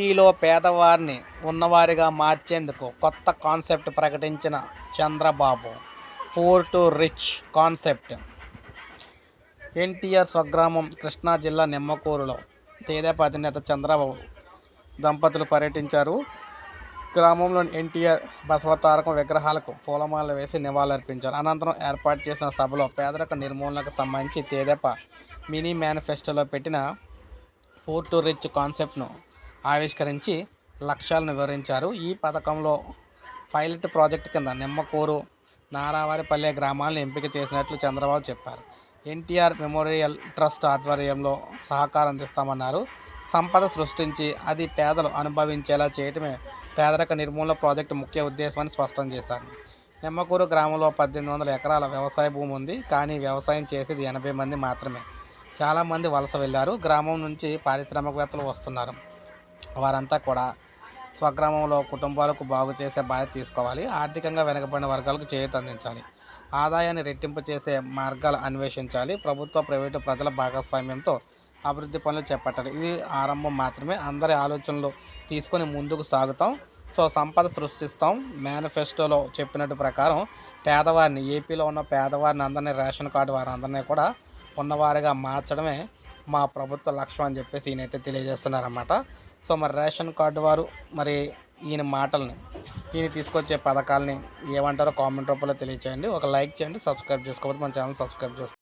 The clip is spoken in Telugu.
ఏపీలో పేదవారిని ఉన్నవారిగా మార్చేందుకు కొత్త కాన్సెప్ట్ ప్రకటించిన Chandrababu. Poor to rich concept NTR స్వగ్రామం కృష్ణా జిల్లా నిమ్మకూరులో తెదేపా అధినేత చంద్రబాబు దంపతులు పర్యటించారు. గ్రామంలోని ఎన్టీఆర్ బసవతారకం విగ్రహాలకు పూలమాలలు వేసి నివాళులర్పించారు. అనంతరం ఏర్పాటు చేసిన సభలో పేదరిక నిర్మూలనకు సంబంధించి తేదేప మినీ మేనిఫెస్టోలో పెట్టిన ఫోర్ టు రిచ్ కాన్సెప్ట్ను ఆవిష్కరించి లక్ష్యాలను వివరించారు. ఈ పథకంలో పైలట్ ప్రాజెక్టు కింద నిమ్మకూరు నారావారిపల్లె గ్రామాలను ఎంపిక చేసినట్లు చంద్రబాబు చెప్పారు. ఎన్టీఆర్ మెమోరియల్ ట్రస్ట్ ఆధ్వర్యంలో సహకారం అందిస్తామన్నారు. సంపద సృష్టించి అది పేదలు అనుభవించేలా చేయటమే పేదరిక నిర్మూలన ప్రాజెక్టు ముఖ్య ఉద్దేశమని స్పష్టం చేశారు. నిమ్మకూరు గ్రామంలో పద్దెనిమిది వందల ఎకరాల వ్యవసాయ భూమి ఉంది. కానీ వ్యవసాయం చేసేది ఎనభై మంది మాత్రమే. చాలామంది వలస వెళ్ళారు. గ్రామం నుంచి పారిశ్రామికవేత్తలు వస్తున్నారు. వారంతా కూడా స్వగ్రామంలో కుటుంబాలకు బాగు చేసే బాధ్యత తీసుకోవాలి. ఆర్థికంగా వెనకబడిన వర్గాలకు చేయూత అందించాలి. ఆదాయాన్ని రెట్టింపు చేసే మార్గాలు అన్వేషించాలి. ప్రభుత్వ ప్రైవేటు ప్రజల భాగస్వామ్యంతో అభివృద్ధి పనులు చేపట్టాలి. ఇది ఆరంభం మాత్రమే. అందరి ఆలోచనలు తీసుకొని ముందుకు సాగుతాం. సో సంపద సృష్టిస్తాం. మేనిఫెస్టోలో చెప్పినట్టు ప్రకారం పేదవారిని ఏపీలో ఉన్న పేదవారిని అందరినీ రేషన్ కార్డు వారి అందరినీ కూడా ఉన్నవారిగా మార్చడమే మా ప్రభుత్వ లక్ష్యం అని చెప్పేసి ఈయనైతే తెలియజేస్తున్నారన్నమాట. సో మరి రేషన్ కార్డు వారు మరి ఈయన మాటల్ని ఈయన తీసుకొచ్చే పథకాలని ఏమంటారో కామెంట్ రూపంలో తెలియచేయండి. ఒక లైక్ చేయండి సబ్స్క్రైబ్ చేసుకోవచ్చు మన ఛానల్ సబ్స్క్రైబ్ చేసుకోండి